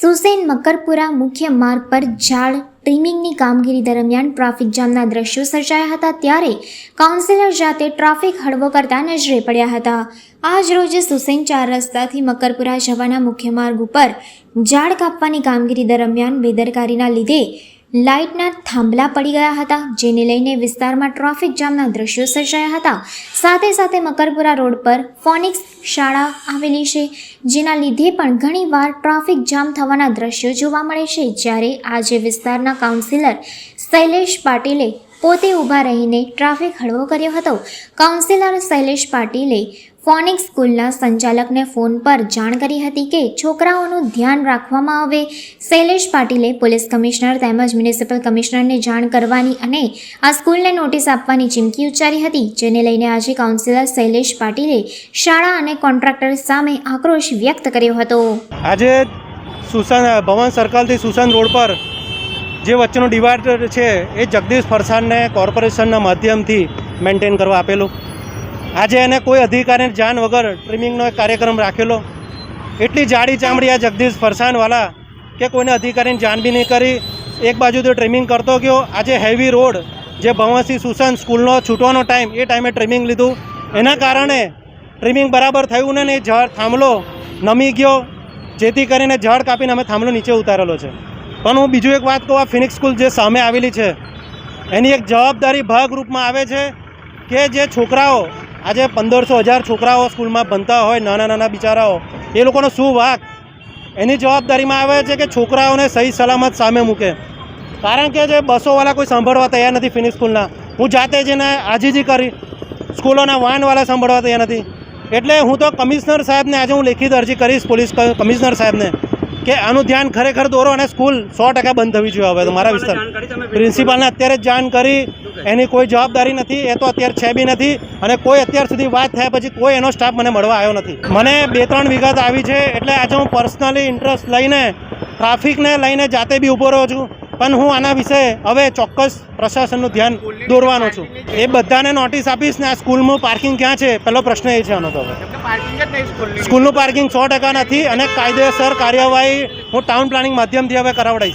સુસેન મકરપુરા મુખ્ય માર્ગ પર ઝાડ ટ્રીમિંગની કામગીરી દરમિયાન ટ્રાફિક જામના દ્રશ્યો સર્જાયા હતા ત્યારે કાઉન્સિલર જાતે ટ્રાફિક હળવો કરતા નજરે પડ્યા હતા. આજ રોજ સુસેન ચાર રસ્તાથી મકરપુરા જવાના મુખ્ય માર્ગ ઉપર ઝાડ કાપવાની કામગીરી દરમિયાન બેદરકારીના લીધે લાઇટના થાંભલા પડી ગયા હતા, જેને લઈને વિસ્તારમાં ટ્રાફિક જામના દ્રશ્યો સર્જાયા હતા. સાથે સાથે મકરપુરા રોડ પર ફોનિક્સ શાળા આવેલી છે, જેના લીધે પણ ઘણીવાર ટ્રાફિક જામ થવાના દ્રશ્યો જોવા મળે છે. જ્યારે આજે વિસ્તારના કાઉન્સિલર શૈલેષ પાટીલે પોતે ઊભા રહીને ટ્રાફિક હળવો કર્યો હતો. કાઉન્સિલર શૈલેષ પાટીલે ફોનિક્સ સ્કૂલના સંચાલકને ફોન પર જાણ કરી હતી કે છોકરાઓનું ધ્યાન રાખવામાં આવે. શૈલેષ પાટીલે પોલીસ કમિશનર તેમજ મ્યુનિસિપલ કમિશનરને જાણ કરવાની અને આ સ્કૂલને નોટિસ આપવાની ચીમકી ઉચ્ચારી હતી, જેને લઈને આજે કાઉન્સિલર શૈલેષ પાટીલે શાળા અને કોન્ટ્રાક્ટર સામે આક્રોશ વ્યક્ત કર્યો હતો. આજે સુશાંત, ભવન સર્કલથી સુશાંત રોડ પર જે વચ્ચેનો ડિવાઈડર છે એ જગદીશ ફરસાણને કોર્પોરેશનના માધ્યમથી મેન્ટેન કરવા આપેલું. આજે એને કોઈ અધિકારીને જાણ વગર ટ્રીમિંગનો એક કાર્યક્રમ રાખેલો. એટલી જાડી ચામડી આ જગદીશ ફરસાણવાલા કે કોઈને અધિકારીને જાણ બી નહીં કરી. એક બાજુ તો ટ્રીમિંગ કરતો ગયો. આજે હેવી રોડ જે ભવનસિંહ સુશાંત સ્કૂલનો છૂટવાનો ટાઈમ એ ટાઈમે ટ્રીમિંગ લીધું. એના કારણે ટ્રીમિંગ બરાબર થયું ને એ ઝાડ થાંભલો નમી ગયો. જેથી કરીને ઝાડ કાપીને અમે થાંભલો નીચે ઉતારેલો છે. પણ હું બીજું એક વાત કહું, આ ફિનિક્સ સ્કૂલ જે સામે આવેલી છે, એની એક જવાબદારી ભાગરૂપમાં આવે છે કે જે છોકરાઓ, આજે પંદરસો હજાર છોકરાઓ સ્કૂલમાં ભણતા હોય, નાના નાના બિચારાઓ, એ લોકોનો શું વાક? એની જવાબદારીમાં આવે છે કે છોકરાઓને સહી સલામત સામે મૂકે. કારણ કે જે બસોવાળા કોઈ સાંભળવા તૈયાર નથી ફિનિક્સ સ્કૂલના હું જાતે જેને આજીજી કરી, સ્કૂલોના વાનવાળા સાંભળવા તૈયાર નથી. એટલે હું તો કમિશનર સાહેબને આજે હું લેખિત અરજી કરીશ, પોલીસ કમિશનર સાહેબને. કે આનું ધ્યાન ખરેખર દોરો અને સ્કૂલ સો ટકા બંધ થવી જોઈએ હવે મારા વિસ્તાર. પ્રિન્સિપાલને અત્યારે જ જાણ કરી એની કોઈ જવાબદારી નથી એ તો અત્યારે છે બી નથી અને કોઈ અત્યાર સુધી વાત થયા પછી કોઈ એનો સ્ટાફ મને મળવા આવ્યો નથી. મને બે ત્રણ વિગત આવી છે એટલે આજે હું પર્સનલી ઇન્ટરેસ્ટ લઈને ટ્રાફિકને લઈને જાતે બી ઊભો રહ્યો છું. પણ હું આના વિશે હવે ચોક્કસ પ્રશાસનનું ધ્યાન દોરવાનો છું. એ બધાને નોટિસ આપીશ ને આ સ્કૂલનું પાર્કિંગ ક્યાં છે? પહેલો પ્રશ્ન એ છે આનો તો હવે. સ્કૂલનું. પાર્કિંગ સો ટકા નથી અને કાયદેસર કાર્યવાહી હું ટાઉન પ્લાનિંગ માધ્યમથી હવે કરાવડાવીશ